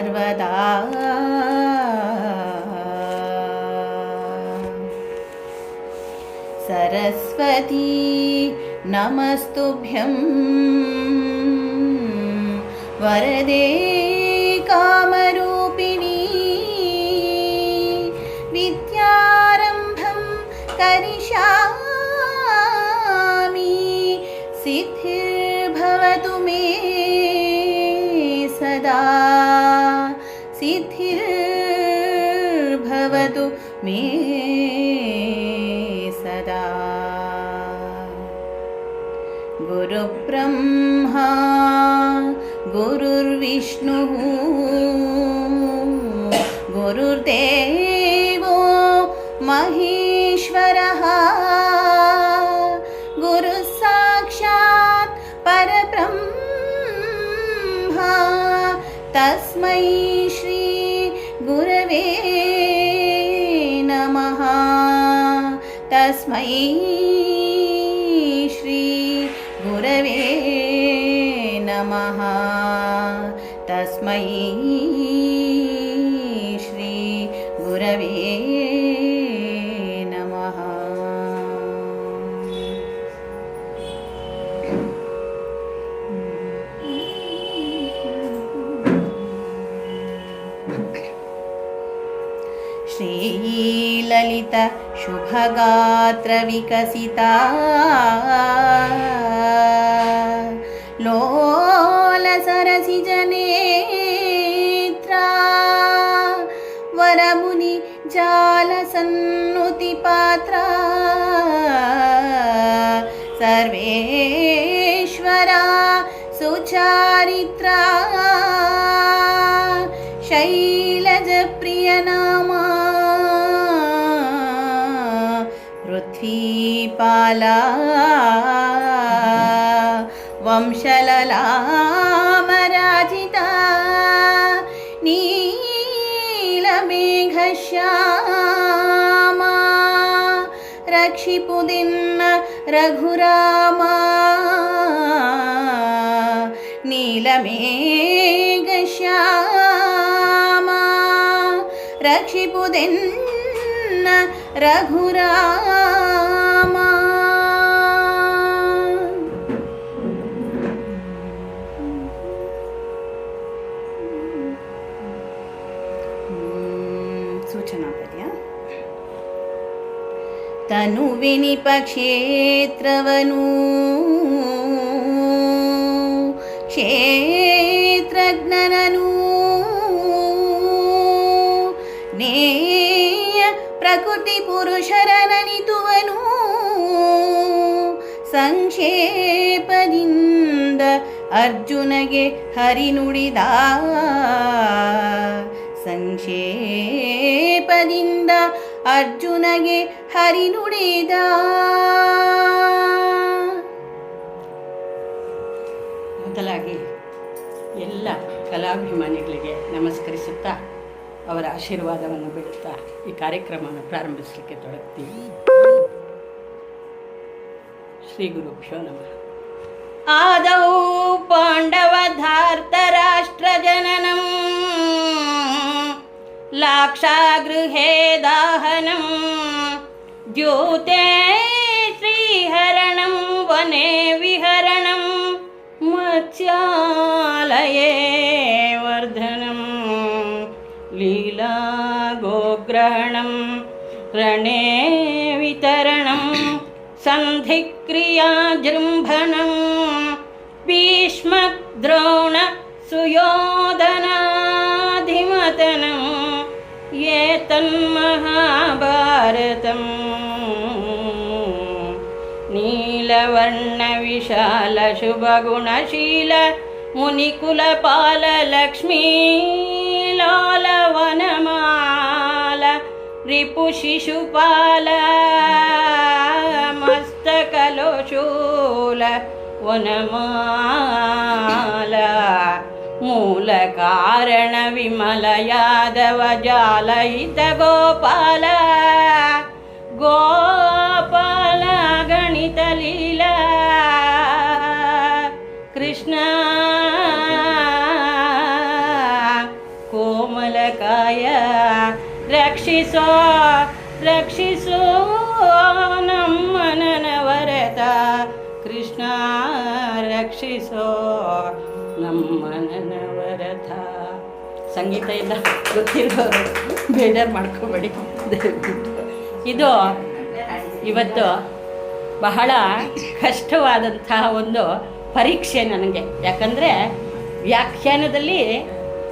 सर्वदा। सरस्वती नमस्तुभ्यं। वरदे कामरूपिणी विद्यारम्भं करिष्यामि। सिद्धिर्भवतु गुरुब्रह्मा गुरुर्विष्णुः गुरुर्देवो तस्मै श्री गुरवे नमः श्रीललित सर्वेश्वरा सुचारित्रा शैलजप्रियनामा पृथ्वीपाला वंशललामराजिता नीलमेघश्यामा रक्षिपुदिन्न రఘురామా నీలమేఘశ్యామా రక్షిపుదెన్న రఘురామా. ತನುವಿನಿಪ ಪಕ್ಷೇತ್ರವನು ಕ್ಷೇತ್ರಜ್ಞನನು. ನೇಯ ಪ್ರಕೃತಿ ಪುರುಷರನನಿತುವನು. ಸಂಕ್ಷೇಪದಿಂದ ಅರ್ಜುನಗೆ ಹರಿನುಡಿದ ಸಂಕ್ಷೇಪದಿಂದ ಅರ್ಜುನಗೆ ಹರಿನುಡಿದ ಮೊದಲಾಗಿ ಎಲ್ಲ ಕಲಾಭಿಮಾನಿಗಳಿಗೆ ನಮಸ್ಕರಿಸುತ್ತಾ ಅವರ ಆಶೀರ್ವಾದವನ್ನು ಬಿಡುತ್ತಾ ಈ ಕಾರ್ಯಕ್ರಮವನ್ನು ಪ್ರಾರಂಭಿಸಲಿಕ್ಕೆ ತೊಡಗ್ತೀವಿ. ಶ್ರೀ ಗುರುಭ್ಯೋ ನಮಃ. ಪಾಂಡವ ಪಾಂಡವಧಾರ್ತರಾಷ್ಟ್ರಜನನಂ लाक्षागृहे दाहनं द्यूते श्रीहरणं वने विहरणं मत्स्यालये वर्धनं लीलागोग्रहणं रणे वितरणं सन्धिक्रियाजृम्भणं भीष्मद्रोण श्रीमन्महाभारतं नीलवर्णविशालशुभगुणशील मुनिकुलपाललक्ष्मीलालवनमाल रिपुशिशुपाल मस्तकलोशूल वनमाला ಮುನಿಕುಲಪಾಲ ಲಕ್ಷ್ಮೀ ಲಾಲವನಮಾಲ ರಿಪು ಶಿಶುಪಾಲ ಮಸ್ತಕಲೋಶೂಲ ವನಮಾಲ ಮೂಲ ಕಾರಣ ವಿಮಲ ಯಾದವ ಜಾಲಯಿತ ಗೋಪಾಲ ಗೋಪಾಲ ಗಣಿತ ಲೀಲಾ ಕೃಷ್ಣ ಕೋಮಲಕಾಯ ರಕ್ಷಿಸೋ ರಕ್ಷಿಸೋ ನಮ್ಮ ನನವರತ ಕೃಷ್ಣ ರಕ್ಷಿಸೋ ನಮ್ಮ ನನವರತ ಸಂಗೀತ ಎಲ್ಲ ಗೊತ್ತಿರೋರು ಬೇಜಾರು ಮಾಡ್ಕೋಬೇಡಿ. ಇದು ಇವತ್ತು ಬಹಳ ಕಷ್ಟವಾದಂತಹ ಒಂದು ಪರೀಕ್ಷೆ ನನಗೆ. ಯಾಕಂದರೆ ವ್ಯಾಖ್ಯಾನದಲ್ಲಿ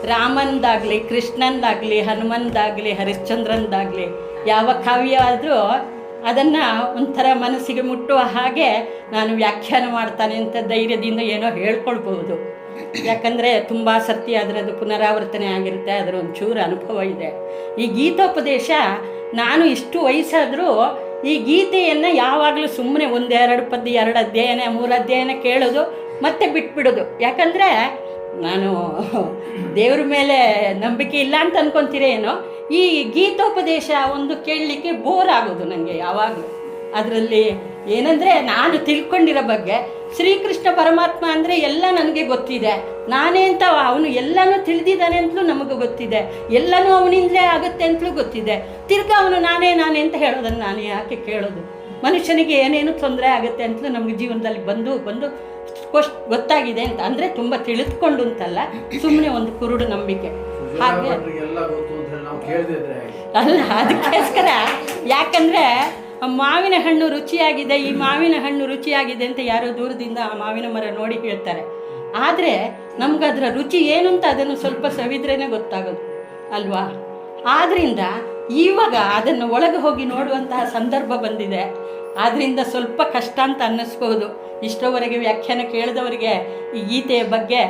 ರಾಮಂದಾಗಲಿ, ಕೃಷ್ಣಂದಾಗಲಿ, ಹನುಮಂದಾಗಲಿ, ಹರಿಶ್ಚಂದ್ರಂದಾಗಲಿ ಯಾವ ಕಾವ್ಯ ಆದರೂ ಅದನ್ನು ಒಂಥರ ಮನಸ್ಸಿಗೆ ಮುಟ್ಟುವ ಹಾಗೆ ನಾನು ವ್ಯಾಖ್ಯಾನ ಮಾಡ್ತಾನೆ ಅಂತ ಧೈರ್ಯದಿಂದ ಏನೋ ಹೇಳ್ಕೊಳ್ಬೋದು ಯಾಕಂದರೆ ತುಂಬ ಸರ್ತಿ ಅದರದ್ದು ಪುನರಾವರ್ತನೆ ಆಗಿರುತ್ತೆ, ಅದರ ಒಂಚೂರು ಅನುಭವ ಇದೆ. ಈ ಗೀತೋಪದೇಶ ನಾನು ಇಷ್ಟು ವಯಸ್ಸಾದರೂ ಈ ಗೀತೆಯನ್ನು ಯಾವಾಗಲೂ ಸುಮ್ಮನೆ ಒಂದೆರಡು ಪದ್ಯ, ಎರಡು ಅಧ್ಯಯನ, ಮೂರು ಅಧ್ಯಯನ ಕೇಳೋದು ಮತ್ತೆ ಬಿಟ್ಬಿಡೋದು. ಯಾಕಂದರೆ ನಾನು ದೇವ್ರ ಮೇಲೆ ನಂಬಿಕೆ ಇಲ್ಲ ಅಂತ ಅನ್ಕೊಂತೀರೇನೋ, ಈ ಗೀತೋಪದೇಶ ಒಂದು ಕೇಳಲಿಕ್ಕೆ ಬೋರ್ ಆಗೋದು ನನಗೆ ಯಾವಾಗಲೂ. ಅದರಲ್ಲಿ ಏನಂದರೆ ನಾನು ತಿಳ್ಕೊಂಡಿರೋ ಬಗ್ಗೆ ಶ್ರೀಕೃಷ್ಣ ಪರಮಾತ್ಮ ಅಂದರೆ ಎಲ್ಲ ನನಗೆ ಗೊತ್ತಿದೆ. ನಾನೇ ಅಂತ ಅವನು ಎಲ್ಲನೂ ತಿಳಿದಿದ್ದಾನೆ ಅಂತಲೂ ನಮಗೆ ಗೊತ್ತಿದೆ. ಎಲ್ಲನೂ ಅವನಿಂದಲೇ ಆಗುತ್ತೆ ಅಂತಲೂ ಗೊತ್ತಿದೆ. ತಿರ್ಗಾ ಅವನು ನಾನೇ ನಾನೇ ಅಂತ ಹೇಳೋದನ್ನು ನಾನು ಯಾಕೆ ಕೇಳೋದು? ಮನುಷ್ಯನಿಗೆ ಏನೇನು ತೊಂದರೆ ಆಗುತ್ತೆ ಅಂತಲೂ ನಮಗೆ ಜೀವನದಲ್ಲಿ ಬಂದು ಬಂದು ಕೊಶ್ ಗೊತ್ತಾಗಿದೆ ಅಂತ. ಅಂದರೆ ತುಂಬ ತಿಳಿದುಕೊಂಡು ಅಂತಲ್ಲ ಸುಮ್ಮನೆ ಒಂದು ಕುರುಡು ನಂಬಿಕೆ. ಹಾಗೆ ಅಲ್ಲ ಅದಕ್ಕೋಸ್ಕರ ಯಾಕಂದರೆ ಮಾವಿನ ಹಣ್ಣು ರುಚಿಯಾಗಿದೆ, ಈ ಮಾವಿನ ಹಣ್ಣು ರುಚಿಯಾಗಿದೆ ಅಂತ ಯಾರೋ ದೂರದಿಂದ ಆ ಮಾವಿನ ಮರ ನೋಡಿ ಹೇಳ್ತಾರೆ. ಆದರೆ ಅದರ ರುಚಿ ಏನು ಅಂತ ಅದನ್ನು ಸ್ವಲ್ಪ ಸವಿದ್ರೇ ಗೊತ್ತಾಗೋದು, ಅಲ್ವಾ? ಆದ್ದರಿಂದ ಇವಾಗ ಅದನ್ನು ಒಳಗೆ ಹೋಗಿ ನೋಡುವಂತಹ ಸಂದರ್ಭ ಬಂದಿದೆ. ಆದ್ದರಿಂದ ಸ್ವಲ್ಪ ಕಷ್ಟ ಅಂತ ಅನ್ನಿಸ್ಬೋದು. ಇಷ್ಟೋವರೆಗೆ ವ್ಯಾಖ್ಯಾನ ಕೇಳಿದವರಿಗೆ ಈ ಗೀತೆಯ ಬಗ್ಗೆ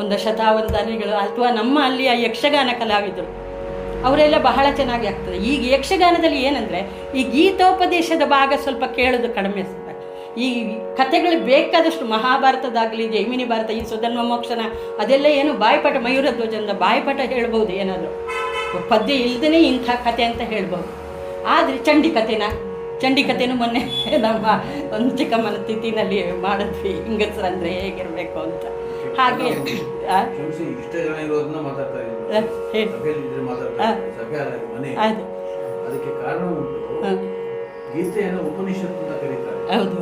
ಒಂದು ಶತಾವಧಾನಿಗಳು ಅಥವಾ ನಮ್ಮ ಅಲ್ಲಿಯ ಯಕ್ಷಗಾನ ಕಲಾವಿದರು ಅವರೆಲ್ಲ ಬಹಳ ಚೆನ್ನಾಗಿ ಆಗ್ತದೆ. ಈಗ ಯಕ್ಷಗಾನದಲ್ಲಿ ಏನಂದರೆ, ಈ ಗೀತೋಪದೇಶದ ಭಾಗ ಸ್ವಲ್ಪ ಕೇಳೋದು ಕಡಿಮೆ ಈ ಕಥೆಗಳು ಬೇಕಾದಷ್ಟು ಮಹಾಭಾರತದಾಗಲಿ, ಜೈಮಿನಿ ಭಾರತ, ಈ ಸುಧನ್ವ ಮೋಕ್ಷನ, ಅದೆಲ್ಲ ಏನು ಬಾಯಿಪಾಠ, ಮಯೂರ ಧ್ವಜನದ ಬಾಯಿಪಾಠ ಹೇಳ್ಬೋದು ಏನಾದರೂ. ಪದ್ಯ ಇಲ್ದೇ ಇಂಥ ಕತೆ ಅಂತ ಹೇಳ್ಬೋದು ಆದರೆ ಚಂಡಿ ಕಥೆನ, ಚಂಡಿ ಕಥೆನೂ ಮೊನ್ನೆ ನಮ್ಮ ಒಂದು ಚಿಕ್ಕಮ್ಮನ ತಿಥಿನಲ್ಲಿ ಮಾಡಿದ್ವಿ. ಹಿಂಗಸ್ರಂದ್ರೆ ಹೇಗಿರಬೇಕು ಅಂತ. ಹಾಗೆ ಇಷ್ಟ ಜನ ಇರೋದನ್ನ ಮಾತಾಡ್ತಾ ಆ, ಸಭೆಯಲ್ಲಿ ಇದ್ರೆ ಮಾತಾಡ್ತಾ ಇದ್ದೀನಿ. ಸಭೆ ಅಲ್ಲ ಇದು ಮನೆ. ಅದು. ಅದಕ್ಕೆ ಕಾರಣ ಉಂಟು ಗೀತೆಯನ್ನು ಉಪನಿಷತ್ತು ಅಂತ ಕರೀತಾರೆ. ಹೌದು.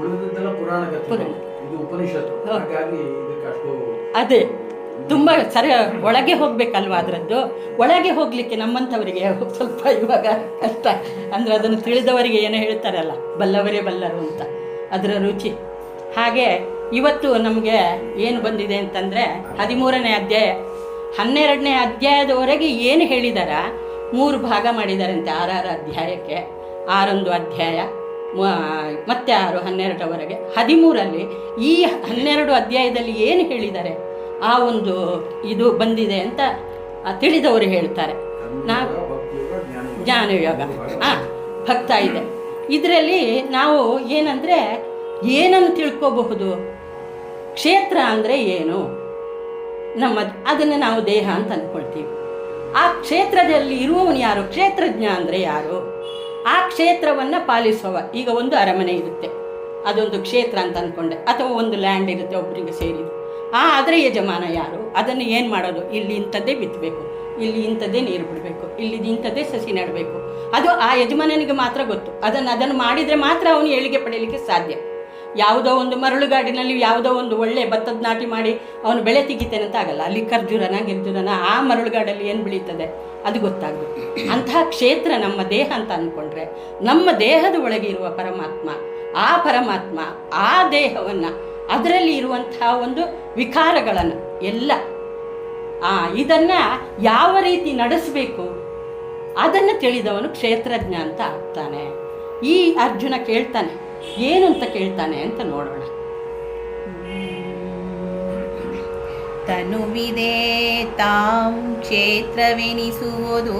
ಉಳಿದದ್ದೆಲ್ಲ ಪುರಾಣ ಇದು ಉಪನಿಷತ್ತು. ಹಾಗಾಗಿ ಇದಕ್ಕೆ ಅಷ್ಟು ಅದೇ. ತುಂಬ ಸರಿ ಒಳಗೆ ಹೋಗ್ಬೇಕಲ್ವಾ ಅದರದ್ದು? ಒಳಗೆ ಹೋಗಲಿಕ್ಕೆ ನಮ್ಮಂಥವರಿಗೆ ಸ್ವಲ್ಪ ಇವಾಗ ಕಷ್ಟ. ಅಂದರೆ ಅದನ್ನು ತಿಳಿದವರಿಗೆ ಏನೋ ಹೇಳ್ತಾರಲ್ಲ ಬಲ್ಲವರೇ ಬಲ್ಲರು ಅಂತ. ಅದರ ರುಚಿ. ಹಾಗೆ ಇವತ್ತು ನಮಗೆ ಏನು ಬಂದಿದೆ ಅಂತಂದರೆ ಹದಿಮೂರನೇ ಅಧ್ಯಾಯ. ಹನ್ನೆರಡನೇ ಅಧ್ಯಾಯದವರೆಗೆ ಏನು ಹೇಳಿದಾರ? ಮೂರು ಭಾಗ ಮಾಡಿದಾರಂತೆ ಆರಾರು ಅಧ್ಯಾಯಕ್ಕೆ. ಆರೊಂದು ಅಧ್ಯಾಯ ಮತ್ತೆ ಆರು ಹನ್ನೆರಡರವರೆಗೆ. ಹದಿಮೂರಲ್ಲಿ ಈ ಹನ್ನೆರಡು ಅಧ್ಯಾಯದಲ್ಲಿ ಏನು ಹೇಳಿದ್ದಾರೆ ಆ ಒಂದು ಇದು ಬಂದಿದೆ ಅಂತ ತಿಳಿದವರು ಹೇಳ್ತಾರೆ. ನಾ ಜ್ಞಾನಯೋಗ. ಹಾಂ, ಭಕ್ತ ಇದೆ. ಇದರಲ್ಲಿ ನಾವು ಏನಂದರೆ ಏನನ್ನು ತಿಳ್ಕೋಬಹುದು? ಕ್ಷೇತ್ರ ಅಂದರೆ ಏನು? ನಮ್ಮ ಅದನ್ನು ನಾವು ದೇಹ ಅಂತ ಅಂದ್ಕೊಳ್ತೀವಿ. ಆ ಕ್ಷೇತ್ರದಲ್ಲಿ ಇರುವವನು ಯಾರು? ಕ್ಷೇತ್ರಜ್ಞ ಅಂದರೆ ಯಾರು? ಆ ಕ್ಷೇತ್ರವನ್ನು ಪಾಲಿಸುವ. ಈಗ ಒಂದು ಅರಮನೆ ಇರುತ್ತೆ. ಅದೊಂದು ಕ್ಷೇತ್ರ ಅಂತ ಅಂದ್ಕೊಂಡೆ. ಅಥವಾ ಒಂದು ಲ್ಯಾಂಡ್ ಇರುತ್ತೆ ಒಬ್ಬರಿಗೆ ಸೇರಿದ್ದು. ಆ ಅದರ ಯಜಮಾನ ಯಾರು? ಅದನ್ನು ಏನು ಮಾಡೋದು? ಇಲ್ಲಿ ಇಂಥದ್ದೇ ಬಿತ್ತಬೇಕು ಇಲ್ಲಿ ಇಂಥದ್ದೇ ನೀರು ಬಿಡಬೇಕು. ಇಲ್ಲಿ ಇಂಥದ್ದೇ ಸಸಿ ನೆಡಬೇಕು. ಅದು ಆ ಯಜಮಾನನಿಗೆ ಮಾತ್ರ ಗೊತ್ತು. ಅದನ್ನು ಅದನ್ನು ಮಾಡಿದರೆ ಮಾತ್ರ ಅವನು ಏಳಿಗೆ ಪಡೆಯಲಿಕ್ಕೆ ಸಾಧ್ಯ. ಯಾವುದೋ ಒಂದು ಮರಳುಗಾಡಿನಲ್ಲಿ ಯಾವುದೋ ಒಂದು ಒಳ್ಳೆ ಭತ್ತದ ನಾಟಿ ಮಾಡಿ ಅವನು ಬೆಳೆ ತೆಗಿತೇನೆ ಅಂತ ಆಗಲ್ಲ. ಅಲ್ಲಿ ಖರ್ಜೂರನ, ಗಿರ್ಜೂರನ, ಆ ಮರಳುಗಾಡಲ್ಲಿ ಏನು ಬೆಳೀತದೆ? ಅದು ಗೊತ್ತಾಗಬೇಕು. ಅಂತಹ ಕ್ಷೇತ್ರ ನಮ್ಮ ದೇಹ ಅಂತ ಅಂದ್ಕೊಂಡ್ರೆ ನಮ್ಮ ದೇಹದ ಒಳಗೆ ಇರುವ ಪರಮಾತ್ಮ, ಆ ಪರಮಾತ್ಮ, ಆ ದೇಹವನ್ನು ಅದರಲ್ಲಿ ಇರುವಂತಹ ಒಂದು ವಿಕಾರಗಳನ್ನು ಎಲ್ಲ, ಆ, ಇದನ್ನು ಯಾವ ರೀತಿ ನಡೆಸಬೇಕು? ಅದನ್ನು ತಿಳಿದವನು ಕ್ಷೇತ್ರಜ್ಞ ಅಂತ ಆಗ್ತಾನೆ. ಈ ಅರ್ಜುನ ಕೇಳ್ತಾನೆ ಏನು ಅಂತ ಕೇಳ್ತಾನೆ ಅಂತ ನೋಡೋಣ. ತನುವಿದೆ ತಾಂ ಕ್ಷೇತ್ರವೆನಿಸುವುದು.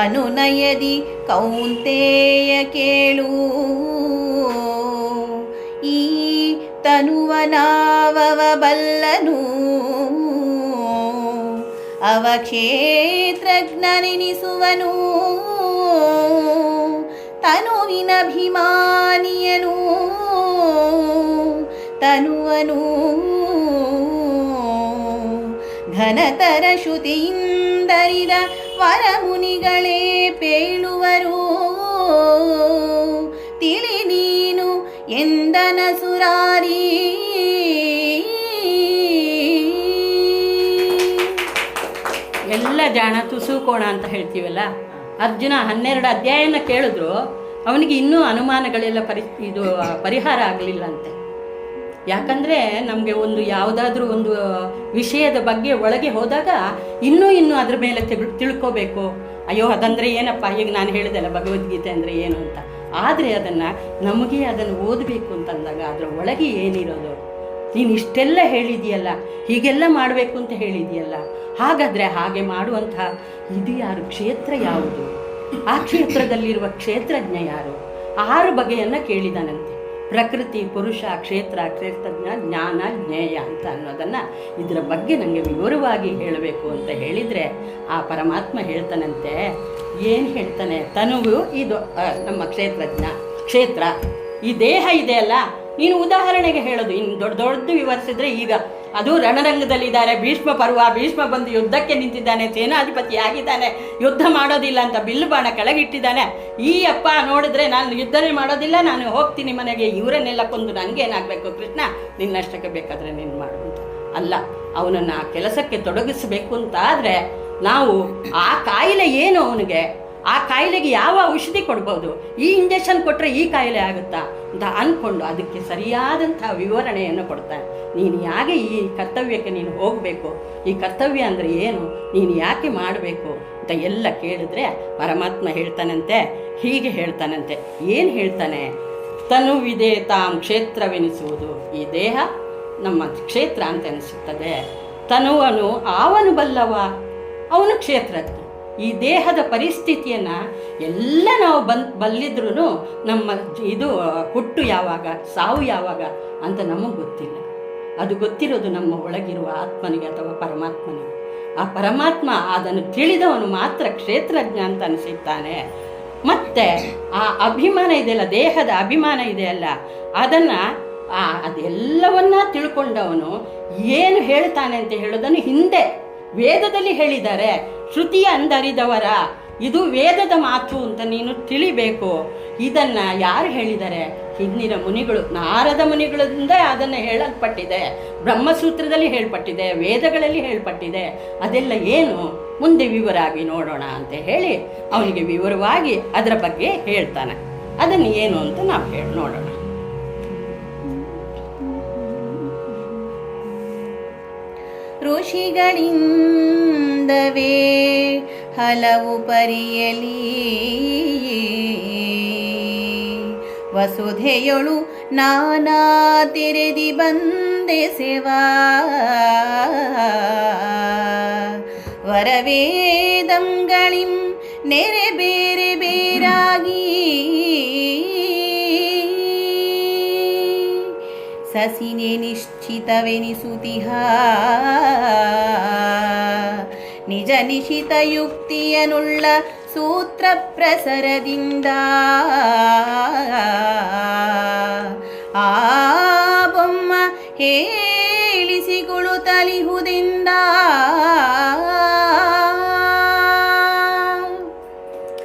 ಅನುನಯದಿ ಕೌಂತೆಯ ಕೇಳು. ಈ ತನುವನಾವವ ಬಲ್ಲನು ಅವ ಕ್ಷೇತ್ರಜ್ಞನೆನಿಸುವನು ತನುವಿನಭಿಮಾನಿಯನು. ತನುವನು ಘನತರ ಶ್ರುತಿಯಿಂದರಿದ ವರಮುನಿಗಳೇ ಪೇಳುವರು. ತಿಳಿ ನೀನು ಎಂದನ ಸುರಾರಿ ಜಾಣ ತುಸು ಕೋಣ ಅಂತ ಹೇಳ್ತೀವಲ್ಲ? ಅರ್ಜುನ ಹನ್ನೆರಡು ಅಧ್ಯಾಯನ ಕೇಳಿದ್ರು, ಅವನಿಗೆ ಇನ್ನೂ ಅನುಮಾನಗಳೆಲ್ಲ ಪರಿ ಇದು, ಪರಿಹಾರ ಆಗಲಿಲ್ಲ ಅಂತೆ ಯಾಕಂದರೆ ನಮಗೆ ಒಂದು ಯಾವುದಾದ್ರೂ ಒಂದು ವಿಷಯದ ಬಗ್ಗೆ ಒಳಗೆ ಹೋದಾಗ ಇನ್ನೂ ಇನ್ನೂ ಅದ್ರ ಮೇಲೆ ತಿಳ್, ತಿಳ್ಕೋಬೇಕು. ಅಯ್ಯೋ, ಅದಂದರೆ ಏನಪ್ಪ? ಈಗ ನಾನು ಹೇಳಿದೆಲ್ಲ ಭಗವದ್ಗೀತೆ ಅಂದರೆ ಏನು ಅಂತ. ಆದರೆ ಅದನ್ನು ನಮಗೆ ಅದನ್ನು ಓದಬೇಕು ಅಂತಂದಾಗ ಅದರ ಒಳಗೆ ಏನಿರೋದು? ನೀನು ಇಷ್ಟೆಲ್ಲ ಹೇಳಿದೆಯಲ್ಲ ಹೀಗೆಲ್ಲ ಮಾಡಬೇಕು ಅಂತ ಹೇಳಿದೆಯಲ್ಲ ಹಾಗಾದರೆ ಹಾಗೆ ಮಾಡುವಂತಹ ಇದು ಯಾರು ಕ್ಷೇತ್ರ ಯಾವುದು? ಆ ಕ್ಷೇತ್ರದಲ್ಲಿರುವ ಕ್ಷೇತ್ರಜ್ಞ ಯಾರು? ಆರು ಬಗೆಯನ್ನು ಕೇಳಿದಾನಂತೆ. ಪ್ರಕೃತಿ, ಪುರುಷ, ಕ್ಷೇತ್ರ, ಕ್ಷೇತ್ರಜ್ಞ, ಜ್ಞಾನ, ಜ್ಞೇಯ ಅಂತ ಅನ್ನೋದನ್ನು ಇದರ ಬಗ್ಗೆ ನನಗೆ ವಿವರವಾಗಿ ಹೇಳಬೇಕು ಅಂತ ಹೇಳಿದರೆ ಆ ಪರಮಾತ್ಮ ಹೇಳ್ತಾನಂತೆ. ಏನು ಹೇಳ್ತಾನೆ? ತನುವು ಇದು ನಮ್ಮ ಕ್ಷೇತ್ರಜ್ಞ. ಕ್ಷೇತ್ರ. ಈ ದೇಹ ಇದೆಯಲ್ಲ ನೀನು ಉದಾಹರಣೆಗೆ ಹೇಳೋದು ಇನ್ನು ದೊಡ್ಡ ದೊಡ್ಡದು ವಿವರಿಸಿದ್ರೆ ಈಗ ಅದು ರಣರಂಗದಲ್ಲಿದ್ದಾರೆ, ಭೀಷ್ಮ ಪರ್ವ, ಭೀಷ್ಮ ಬಂದು ಯುದ್ಧಕ್ಕೆ ನಿಂತಿದ್ದಾನೆ, ಸೇನಾಧಿಪತಿ ಆಗಿದ್ದಾನೆ, ಯುದ್ಧ ಮಾಡೋದಿಲ್ಲ ಅಂತ ಬಿಲ್ಲು ಬಾಣ ಕೆಳಗಿಟ್ಟಿದ್ದಾನೆ. ಈ ಅಪ್ಪ ನೋಡಿದ್ರೆ ನಾನು ಯುದ್ಧನೇ ಮಾಡೋದಿಲ್ಲ, ನಾನು ಹೋಗ್ತೀನಿ ಮನೆಗೆ, ಇವರನ್ನೆಲ್ಲ ಕೊಂದು ನನಗೇನಾಗಬೇಕು ಕೃಷ್ಣ? ನಿನ್ನಷ್ಟಕ್ಕೆ ಬೇಕಾದರೆ ನೀನು ಮಾಡು ಅಂತ. ಅಲ್ಲ, ಅವನನ್ನು ಆ ಕೆಲಸಕ್ಕೆ ತೊಡಗಿಸಬೇಕು ಅಂತಾದರೆ ನಾವು ಆ ಕಾಯಿಲೆ ಏನು ಅವನಿಗೆ? ಆ ಕಾಯಿಲೆಗೆ ಯಾವ ಔಷಧಿ ಕೊಡ್ಬೋದು? ಈ ಇಂಜೆಕ್ಷನ್ ಕೊಟ್ಟರೆ ಈ ಕಾಯಿಲೆ ಆಗುತ್ತಾ? ಅಂತ ಅಂದ್ಕೊಂಡು ಅದಕ್ಕೆ ಸರಿಯಾದಂಥ ವಿವರಣೆಯನ್ನು ಕೊಡ್ತಾನೆ. ನೀನು ಯಾಕೆ ಈ ಕರ್ತವ್ಯಕ್ಕೆ ನೀನು ಹೋಗಬೇಕು? ಈ ಕರ್ತವ್ಯ ಅಂದರೆ ಏನು? ನೀನು ಯಾಕೆ ಮಾಡಬೇಕು? ಅಂತ ಎಲ್ಲ ಕೇಳಿದ್ರೆ ಪರಮಾತ್ಮ ಹೇಳ್ತಾನಂತೆ, ಹೀಗೆ ಹೇಳ್ತಾನಂತೆ. ಏನು ಹೇಳ್ತಾನೆ? ತನುವಿದೆ ತಾಮ್ ಕ್ಷೇತ್ರವೆನಿಸುವುದು. ಈ ದೇಹ ನಮ್ಮ ಕ್ಷೇತ್ರ ಅಂತ ಅನಿಸುತ್ತದೆ. ತನುವನು ಆವನು ಬಲ್ಲವ, ಅವನು ಕ್ಷೇತ್ರಜ್ಞ ಈ ದೇಹದ ಪರಿಸ್ಥಿತಿಯನ್ನು ಎಲ್ಲ ನಾವು ಬಂದ್ ಬಲ್ಲಿದ್ರೂ ನಮ್ಮ ಇದು ಹುಟ್ಟು ಯಾವಾಗ, ಸಾವು ಯಾವಾಗ ಅಂತ ನಮಗೆ ಗೊತ್ತಿಲ್ಲ. ಅದು ಗೊತ್ತಿರೋದು ನಮ್ಮ ಒಳಗಿರುವ ಆತ್ಮನಿಗೆ ಅಥವಾ ಪರಮಾತ್ಮನಿಗೆ. ಆ ಪರಮಾತ್ಮ ಅದನ್ನು ತಿಳಿದವನು ಮಾತ್ರ ಕ್ಷೇತ್ರಜ್ಞ ಅಂತ ಅನಿಸುತ್ತಾನೆ ಮತ್ತೆ ಆ ಅಭಿಮಾನ ಇದೆಯಲ್ಲ, ದೇಹದ ಅಭಿಮಾನ ಇದೆಯಲ್ಲ, ಅದನ್ನು, ಆ, ಅದೆಲ್ಲವನ್ನ ತಿಳ್ಕೊಂಡವನು ಏನು ಹೇಳ್ತಾನೆ ಅಂತ ಹೇಳೋದನ್ನು ಹಿಂದೆ ವೇದದಲ್ಲಿ ಹೇಳಿದ್ದಾರೆ. ಶ್ರುತಿಯ ಅಂದರಿದವರ. ಇದು ವೇದದ ಮಾತು ಅಂತ ನೀನು ತಿಳಿಬೇಕು. ಇದನ್ನ ಯಾರು ಹೇಳಿದ್ದಾರೆ ಹಿಂದಿನ ಮುನಿಗಳು, ನಾರದ ಮುನಿಗಳಿಂದ ಅದನ್ನು ಹೇಳಲ್ಪಟ್ಟಿದೆ. ಬ್ರಹ್ಮಸೂತ್ರದಲ್ಲಿ ಹೇಳ್ಪಟ್ಟಿದೆ, ವೇದಗಳಲ್ಲಿ ಹೇಳ್ಪಟ್ಟಿದೆ. ಅದೆಲ್ಲ ಏನು? ಮುಂದೆ ವಿವರವಾಗಿ ನೋಡೋಣ ಅಂತ ಹೇಳಿ ಅವನಿಗೆ ವಿವರವಾಗಿ ಅದರ ಬಗ್ಗೆ ಹೇಳ್ತಾನೆ. ಅದನ್ನು ಏನು ಅಂತ ನಾವು ಹೇಳಿ ನೋಡೋಣ. ಋಷಿಗಳಿಂದವೇ ಹಲವು ಪರಿಯಲಿ. ವಸುಧೆಯೊಳು ನಾನಾ ತೆರೆದಿ ಬಂದೆ ಸೇವಾ. ವರವೇದಂಗಳಿಂ ನೆರೆ ಬೇರೆ ಬೇರಾಗಿ. ಸಸಿನೆ ನಿಶ್ಚಿತವೆನಿಸುತಿಹ. ನಿಜ ನಿಶಿತ ಯುಕ್ತಿಯನುಳ್ಳ ಸೂತ್ರ ಪ್ರಸರದಿಂದ ಆ ಬೊಮ್ಮ ಹೇಳಿಸಿಗಳು ತಲಿಹುದಿಂದ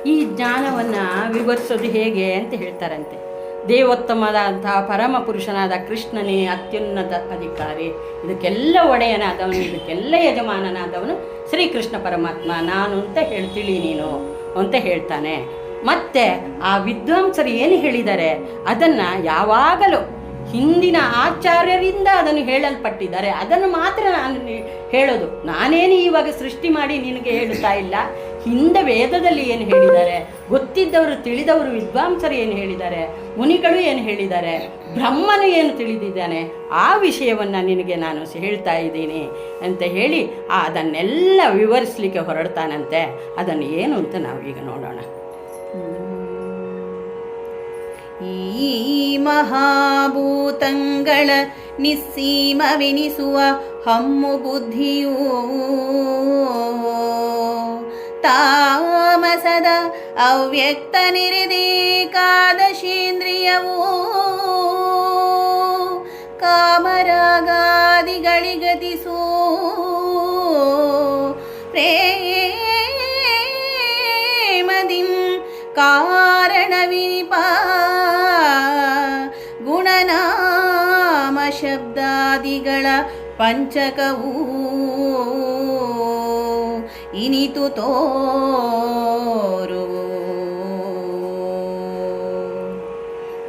ಈ ಜ್ಞಾನವನ್ನು ವಿವರಿಸೋದು ಹೇಗೆ ಅಂತ ಹೇಳ್ತಾರಂತೆ. ದೇವೋತ್ತಮದಂತಹ ಪರಮ ಪುರುಷನಾದ ಕೃಷ್ಣನೇ ಅತ್ಯುನ್ನತ ಅಧಿಕಾರಿ. ಇದಕ್ಕೆಲ್ಲ ಒಡೆಯನಾದವನು, ಇದಕ್ಕೆಲ್ಲ ಯಜಮಾನನಾದವನು ಶ್ರೀಕೃಷ್ಣ ಪರಮಾತ್ಮ. ನಾನು ಅಂತ ಹೇಳ್ತೀಳಿ ನೀನು ಅಂತ ಹೇಳ್ತಾನೆ. ಮತ್ತೆ ಆ ವಿದ್ವಾಂಸರು ಏನು ಹೇಳಿದ್ದಾರೆ ಅದನ್ನು ಯಾವಾಗಲೂ ಹಿಂದಿನ ಆಚಾರ್ಯರಿಂದ ಅದನ್ನು ಹೇಳಲ್ಪಟ್ಟಿದ್ದಾರೆ. ಅದನ್ನು ಮಾತ್ರ ನಾನು ಹೇಳೋದು. ನಾನೇನು ಇವಾಗ ಸೃಷ್ಟಿ ಮಾಡಿ ನಿನಗೆ ಹೇಳುತ್ತಾ ಇಲ್ಲ? ಹಿಂದೆ ವೇದದಲ್ಲಿ ಏನು ಹೇಳಿದ್ದಾರೆ? ಗೊತ್ತಿದ್ದವರು ತಿಳಿದವರು ವಿದ್ವಾಂಸರು ಏನು ಹೇಳಿದ್ದಾರೆ? ಮುನಿಗಳು ಏನು ಹೇಳಿದ್ದಾರೆ? ಬ್ರಹ್ಮನು ಏನು ತಿಳಿದಿದ್ದಾನೆ? ಆ ವಿಷಯವನ್ನು ನಿನಗೆ ನಾನು ಹೇಳ್ತಾ ಇದ್ದೀನಿ ಅಂತ ಹೇಳಿ ಅದನ್ನೆಲ್ಲ ವಿವರಿಸಲಿಕ್ಕೆ ಹೊರಡ್ತಾನಂತೆ. ಅದನ್ನು ಏನು ಅಂತ ನಾವು ಈಗ ನೋಡೋಣ. ಈ ಮಹಾಭೂತಂಗಳ ನಿಸ್ಸೀಮವೆನಿಸುವ ಹಮ್ಮು ಬುದ್ಧಿಯೂ ತಾಮಸದ ಅವ್ಯಕ್ತ ನಿರದೇಕಾದಶೇಂದ್ರಿಯವೂ ಕಾಮರಾಗಾದಿಗಳಿಗತಿಸೂ ಪ್ರೇಮದಿಂ ಕಾರಣವಿನಿಪ ಪಂಚಕವೂ. ಇನಿತು ತೋರು.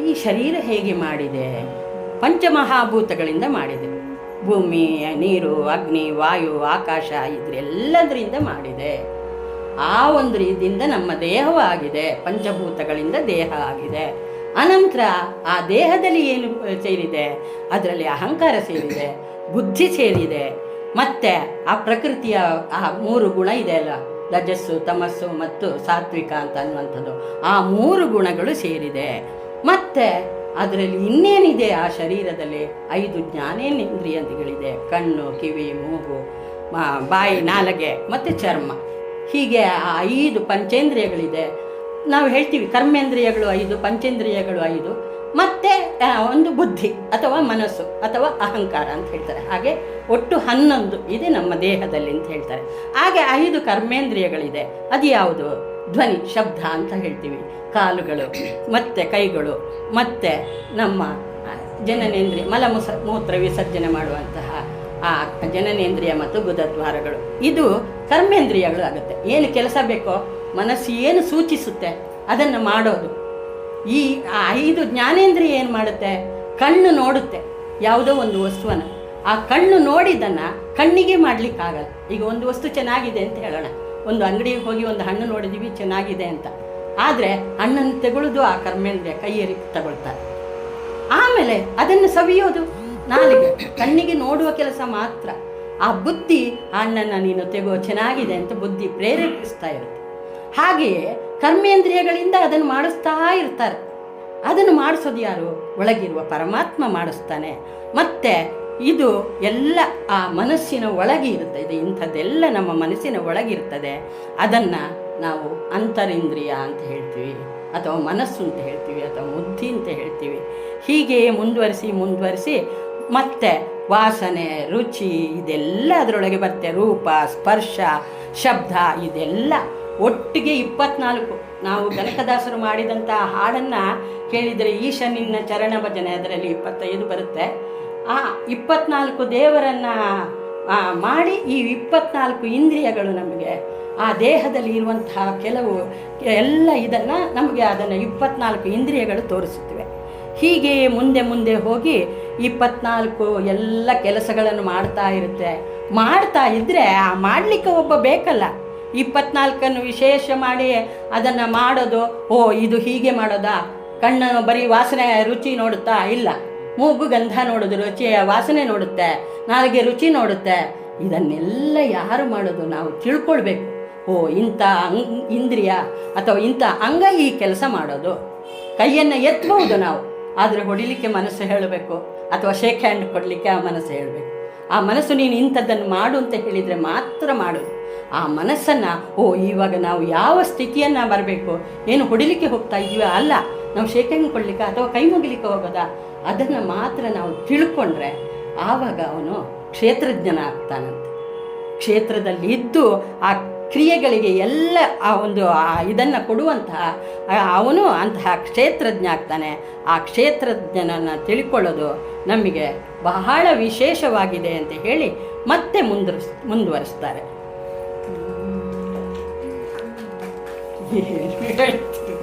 ಈ ಶರೀರ ಹೇಗೆ ಮಾಡಿದೆ? ಪಂಚಮಹಾಭೂತಗಳಿಂದ ಮಾಡಿದೆ. ಭೂಮಿ, ನೀರು, ಅಗ್ನಿ, ವಾಯು, ಆಕಾಶ ಇದೆಲ್ಲದರಿಂದ ಮಾಡಿದೆ. ಆ ಒಂದು ರೀತಿಯಿಂದ ನಮ್ಮ ದೇಹವಾಗಿದೆ. ಪಂಚಭೂತಗಳಿಂದ ದೇಹ ಆಗಿದೆ. ಅನಂತರ ಆ ದೇಹದಲ್ಲಿ ಏನು ಸೇರಿದೆ? ಅದರಲ್ಲಿ ಅಹಂಕಾರ ಸೇರಿದೆ. ಬುದ್ಧಿ ಸೇರಿದೆ ಮತ್ತೆ ಆ ಪ್ರಕೃತಿಯ ಆ ಮೂರು ಗುಣ ಇದೆ ಅಲ್ಲ? ರಜಸ್ಸು ತಮಸ್ಸು ಮತ್ತು ಸಾತ್ವಿಕ ಅಂತ ಅನ್ನುವಂಥದ್ದು. ಆ ಮೂರು ಗುಣಗಳು ಸೇರಿದೆ. ಮತ್ತೆ ಅದರಲ್ಲಿ ಇನ್ನೇನಿದೆ ಆ ಶರೀರದಲ್ಲಿ? ಐದು ಜ್ಞಾನೇಂದ್ರಿಯಗಳಿದೆ ಕಣ್ಣು, ಕಿವಿ, ಮೂಗು ಬಾಯಿ, ನಾಲಗೆ ಮತ್ತು ಚರ್ಮ. ಹೀಗೆ ಆ ಐದು ಪಂಚೇಂದ್ರಿಯಗಳಿದೆ. ನಾವು ಹೇಳ್ತೀವಿ ಕರ್ಮೇಂದ್ರಿಯಗಳು ಐದು, ಪಂಚೇಂದ್ರಿಯಗಳು ಐದು. ಮತ್ತೆ ಒಂದು ಬುದ್ಧಿ ಅಥವಾ ಮನಸ್ಸು ಅಥವಾ ಅಹಂಕಾರ ಅಂತ ಹೇಳ್ತಾರೆ. ಹಾಗೆ ಒಟ್ಟು ಹನ್ನೊಂದು ಇದೆ ನಮ್ಮ ದೇಹದಲ್ಲಿ ಅಂತ ಹೇಳ್ತಾರೆ. ಹಾಗೆ ಐದು ಕರ್ಮೇಂದ್ರಿಯಗಳಿದೆ. ಅದು ಯಾವುದು? ಧ್ವನಿ, ಶಬ್ದ ಅಂತ ಹೇಳ್ತೀವಿ. ಕಾಲುಗಳು, ಮತ್ತೆ ಕೈಗಳು, ಮತ್ತೆ ನಮ್ಮ ಜನನೇಂದ್ರಿಯ, ಮಲಮೂಸ, ಮೂತ್ರ ವಿಸರ್ಜನೆ ಮಾಡುವಂತಹ, ಆ, ಜನನೇಂದ್ರಿಯ ಮತ್ತು ಗುದದ್ವಾರಗಳು. ಇದು ಕರ್ಮೇಂದ್ರಿಯಗಳು ಆಗುತ್ತೆ. ಏನು ಕೆಲಸ ಬೇಕೋ, ಮನಸ್ಸು ಏನು ಸೂಚಿಸುತ್ತೆ ಅದನ್ನು ಮಾಡೋದು. ಈ ಐದು ಜ್ಞಾನೇಂದ್ರಿಯ ಏನು ಮಾಡುತ್ತೆ? ಕಣ್ಣು ನೋಡುತ್ತೆ. ಯಾವುದೋ ಒಂದು ವಸ್ತುವನ್ನು. ಆ ಕಣ್ಣು ನೋಡಿದ್ದನ್ನು ಕಣ್ಣಿಗೆ ಮಾಡಲಿಕ್ಕಾಗಲ್ಲ. ಈಗ ಒಂದು ವಸ್ತು ಚೆನ್ನಾಗಿದೆ ಅಂತ ಹೇಳೋಣ. ಒಂದು ಅಂಗಡಿಗೆ ಹೋಗಿ ಒಂದು ಹಣ್ಣು ನೋಡಿದ್ದೀವಿ ಚೆನ್ನಾಗಿದೆ ಅಂತ. ಆದರೆ ಹಣ್ಣನ್ನು ತಗೊಳ್ಳೋದು ಆ ಕರ್ಮೇಂದ್ರಿಯ ಕೈಯಲ್ಲಿ ತಗೊಳ್ತಾರೆ. ಆಮೇಲೆ ಅದನ್ನು ಸವಿಯೋದು ನಾಲಿಗೆ. ಕಣ್ಣಿಗೆ ನೋಡುವ ಕೆಲಸ ಮಾತ್ರ. ಆ ಬುದ್ಧಿ ಹಣ್ಣನ್ನು ನೀನು ತೆಗೋ, ಚೆನ್ನಾಗಿದೆ ಅಂತ ಬುದ್ಧಿ ಪ್ರೇರೇಪಿಸ್ತಾ ಇರುತ್ತೆ. ಹಾಗೆಯೇ ಕರ್ಮೇಂದ್ರಿಯಗಳಿಂದ ಅದನ್ನು ಮಾಡಿಸ್ತಾ ಇರ್ತಾರೆ. ಅದನ್ನು ಮಾಡಿಸೋದು ಯಾರು? ಒಳಗಿರುವ ಪರಮಾತ್ಮ ಮಾಡಿಸ್ತಾನೆ. ಮತ್ತೆ ಇದು ಎಲ್ಲ ಆ ಮನಸ್ಸಿನ ಒಳಗೆ ಇರುತ್ತೆ. ಇದು ಇಂಥದ್ದೆಲ್ಲ ನಮ್ಮ ಮನಸ್ಸಿನ ಒಳಗಿರ್ತದೆ ಅದನ್ನು ನಾವು ಅಂತರಿಂದ್ರಿಯ ಅಂತ ಹೇಳ್ತೀವಿ, ಅಥವಾ ಮನಸ್ಸು ಅಂತ ಹೇಳ್ತೀವಿ, ಅಥವಾ ಬುದ್ಧಿ ಅಂತ ಹೇಳ್ತೀವಿ. ಹೀಗೆ ಮುಂದುವರಿಸಿ ಮುಂದುವರಿಸಿ ಮತ್ತೆ ವಾಸನೆ, ರುಚಿ ಇದೆಲ್ಲ ಅದರೊಳಗೆ ಬರುತ್ತೆ. ರೂಪ, ಸ್ಪರ್ಶ, ಶಬ್ದ ಇದೆಲ್ಲ ಒಟ್ಟಿಗೆ ಇಪ್ಪತ್ನಾಲ್ಕು. ನಾವು ಕನಕದಾಸರು ಮಾಡಿದಂಥ ಹಾಡನ್ನು ಕೇಳಿದರೆ ಈಶ ನಿನ್ನ ಚರಣ ಭಜನೆ, ಅದರಲ್ಲಿ ಇಪ್ಪತ್ತೈದು ಬರುತ್ತೆ. ಆ ಇಪ್ಪತ್ನಾಲ್ಕು ದೇವರನ್ನು ಮಾಡಿ ಈ ಇಪ್ಪತ್ನಾಲ್ಕು ಇಂದ್ರಿಯಗಳು ನಮಗೆ, ಆ ದೇಹದಲ್ಲಿ ಇರುವಂತಹ ಕೆಲವು ಎಲ್ಲ ಇದನ್ನು ನಮಗೆ ಅದನ್ನು ಇಪ್ಪತ್ನಾಲ್ಕು ಇಂದ್ರಿಯಗಳು ತೋರಿಸುತ್ತಿವೆ. ಹೀಗೆ ಮುಂದೆ ಮುಂದೆ ಹೋಗಿ ಇಪ್ಪತ್ನಾಲ್ಕು ಎಲ್ಲ ಕೆಲಸಗಳನ್ನು ಮಾಡ್ತಾ ಇರುತ್ತೆ. ಮಾಡ್ತಾ ಇದ್ದರೆ ಆ ಮಾಡಲಿಕ್ಕೆ ಒಬ್ಬ ಬೇಕಲ್ಲ. ಇಪ್ಪತ್ನಾಲ್ಕನ್ನು ವಿಶೇಷ ಮಾಡಿ ಅದನ್ನು ಮಾಡೋದು, ಓ, ಇದು ಹೀಗೆ ಮಾಡೋದಾ? ಕಣ್ಣನ್ನು ಬರೀ ವಾಸನೆ, ರುಚಿ ನೋಡುತ್ತಾ? ಇಲ್ಲ. ಮೂಗು ಗಂಧ ನೋಡೋದು ರುಚಿ ವಾಸನೆ ನೋಡುತ್ತೆ. ನಾಲಿಗೆ ರುಚಿ ನೋಡುತ್ತೆ. ಇದನ್ನೆಲ್ಲ ಯಾರು ಮಾಡೋದು? ನಾವು ತಿಳ್ಕೊಳ್ಬೇಕು. ಓ, ಇಂಥ ಅಂಗ್, ಇಂದ್ರಿಯ ಅಥವಾ ಇಂಥ ಅಂಗ ಈ ಕೆಲಸ ಮಾಡೋದು. ಕೈಯನ್ನು ಎತ್ತಬಹುದು ನಾವು, ಆದರೆ ಹೊಡಿಲಿಕ್ಕೆ ಮನಸ್ಸು ಹೇಳಬೇಕು, ಅಥವಾ ಶೇಕ್ ಹ್ಯಾಂಡ್ ಕೊಡಲಿಕ್ಕೆ ಆ ಮನಸ್ಸು ಹೇಳಬೇಕು. ಆ ಮನಸ್ಸು ನೀನು ಇಂಥದ್ದನ್ನು ಮಾಡು ಅಂತ ಹೇಳಿದರೆ ಮಾತ್ರ ಮಾಡೋದು ಆ ಮನಸ್ಸನ್ನು, ಓ, ಇವಾಗ ನಾವು ಯಾವ ಸ್ಥಿತಿಯನ್ನು ಬರಬೇಕು? ಏನು ಹೊಡಿಲಿಕ್ಕೆ ಹೋಗ್ತಾ ಇದೀವ ಅಲ್ಲ, ನಾವು ಕೊಡಲಿಕ್ಕೆ ಅಥವಾ ಕೈ ಮುಗಿಲಿಕ್ಕೆ ಹೋಗೋದಾ? ಅದನ್ನು ಮಾತ್ರ ನಾವು ತಿಳ್ಕೊಂಡ್ರೆ ಆವಾಗ ಅವನು ಕ್ಷೇತ್ರಜ್ಞನ ಆಗ್ತಾನಂತೆ. ಕ್ಷೇತ್ರದಲ್ಲಿ ಇದ್ದು ಆ ಕ್ರಿಯೆಗಳಿಗೆ ಎಲ್ಲ ಆ ಒಂದು ಇದನ್ನು ಕೊಡುವಂತಹ ಅವನು ಅಂತಹ ಕ್ಷೇತ್ರಜ್ಞ ಆಗ್ತಾನೆ. ಆ ಕ್ಷೇತ್ರಜ್ಞನನ್ನು ತಿಳ್ಕೊಳ್ಳೋದು ನಮಗೆ ಬಹಳ ವಿಶೇಷವಾಗಿದೆ ಅಂತ ಹೇಳಿ ಮತ್ತೆ ಮುಂದುವರಿಸ್, ಮುಂದುವರಿಸ್ತಾರೆ. ಏನು ಹೇಳ್ತೀರಿ?